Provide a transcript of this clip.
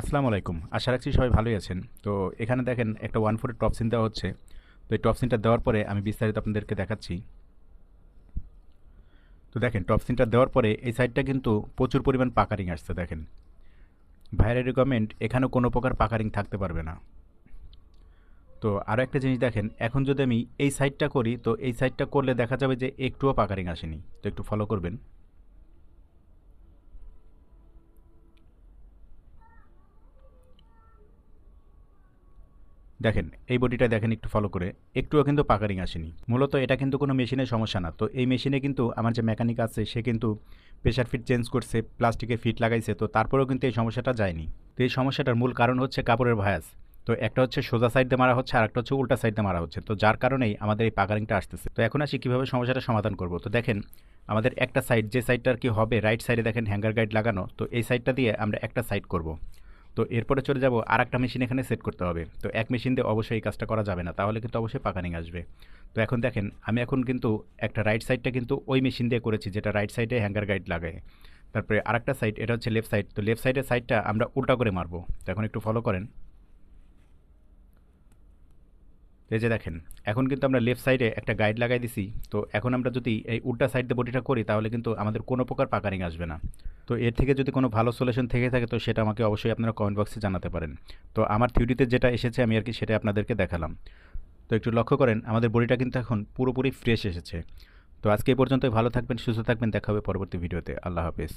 আসসালামু আলাইকুম। আশা রাখছি সবাই ভালোই আছেন। তো এখানে দেখেন একটা ওয়ান ফোরের টপ সিন দেওয়া হচ্ছে। তো এই টপ সিনটা দেওয়ার পরে আমি বিস্তারিত আপনাদেরকে দেখাচ্ছি। তো দেখেন টপ সিনটা দেওয়ার পরে এই সাইডটা কিন্তু প্রচুর পরিমাণ পাকারিং আসছে, দেখেন। ভাইয়ের রিকমেন্ড এখানেও কোনো প্রকার পাকারিং থাকতে পারবে না। তো আরও একটা জিনিস দেখেন, এখন যদি আমি এই সাইডটা করি, তো এই সাইডটা করলে দেখা যাবে যে একটুও পাকারিং আসেনি। তো একটু ফলো করবেন। দেখেন, এই বডিটা দেখেন একটু ফলো করে। একটুও কিন্তু পাকারিং আসেনি। মূলত এটা কিন্তু কোনো মেশিনের সমস্যা না। তো এই মেশিনে কিন্তু আমার যে মেকানিক আছে, সে কিন্তু প্রেশার ফিট চেঞ্জ করছে প্লাস্টিকে ফিট লাগাইছে, তো তারপরেও কিন্তু এই সমস্যাটা যায়নি। তো এই সমস্যাটার মূল কারণ হচ্ছে কাপড়ের ভায়াস। তো একটা হচ্ছে সোজা সাইড দিয়ে মারা হচ্ছে, আর একটা হচ্ছে উল্টা সাইড দিয়ে মারা হচ্ছে। তো যার কারণেই আমাদের এই পাকারিংটা আসতেছে। তো এখন আসি কীভাবে সমস্যাটা সমাধান করব। তো দেখেন, আমাদের একটা সাইড যে সাইডটা আর কি হবে রাইট সাইডে দেখেন হ্যাঙ্গার গাইড লাগানো। তো এই সাইডটা দিয়ে আমরা একটা সাইড করব। তো এরপরে চলে যাব আর একটা মেশিন এখানে সেট করতে হবে। তো এক মেশিন দিয়ে অবশ্যই এই কাজটা করা যাবে না, তাহলে কিন্তু অবশ্যই পাকানিং আসবে। তো এখন দেখেন, আমি এখন কিন্তু একটা রাইট সাইডটা কিন্তু ওই মেশিন দিয়ে করেছি, যেটা রাইট সাইডে হ্যাঙ্গার গাইড লাগে তারপরে আরেকটা সাইড এটা হচ্ছে লেফট সাইড তো লেফট সাইডের সাইডটা আমরা উল্টা করে মারবো। তো এখন একটু ফলো করেন। এই যে দেখেন, এখন কিন্তু আমরা লেফট সাইডে একটা গাইড লাগাই দিছি। তো এখন আমরা যদি এই উল্টা সাইড দিয়ে বডিটা করি, তাহলে কিন্তু আমাদের কোনো প্রকার পাকারিং আসবে না। তো এর থেকে যদি কোনো ভালো সলিউশন থেকে থাকে, তো সেটা আমাকে অবশ্যই আপনারা কমেন্ট বক্সে জানাতে পারেন। তো আমার থিওরিতে যেটা এসেছে, আমি আর কি সেটা আপনাদেরকে দেখালাম। তো একটু লক্ষ্য করেন, আমাদের বডিটা কিন্তু এখন পুরোপুরি ফ্রেশ এসেছে। তো আজকে এই পর্যন্তই, ভালো থাকবেন, সুস্থ থাকবেন, দেখা হবে পরবর্তী ভিডিওতে আল্লাহ হাফেজ।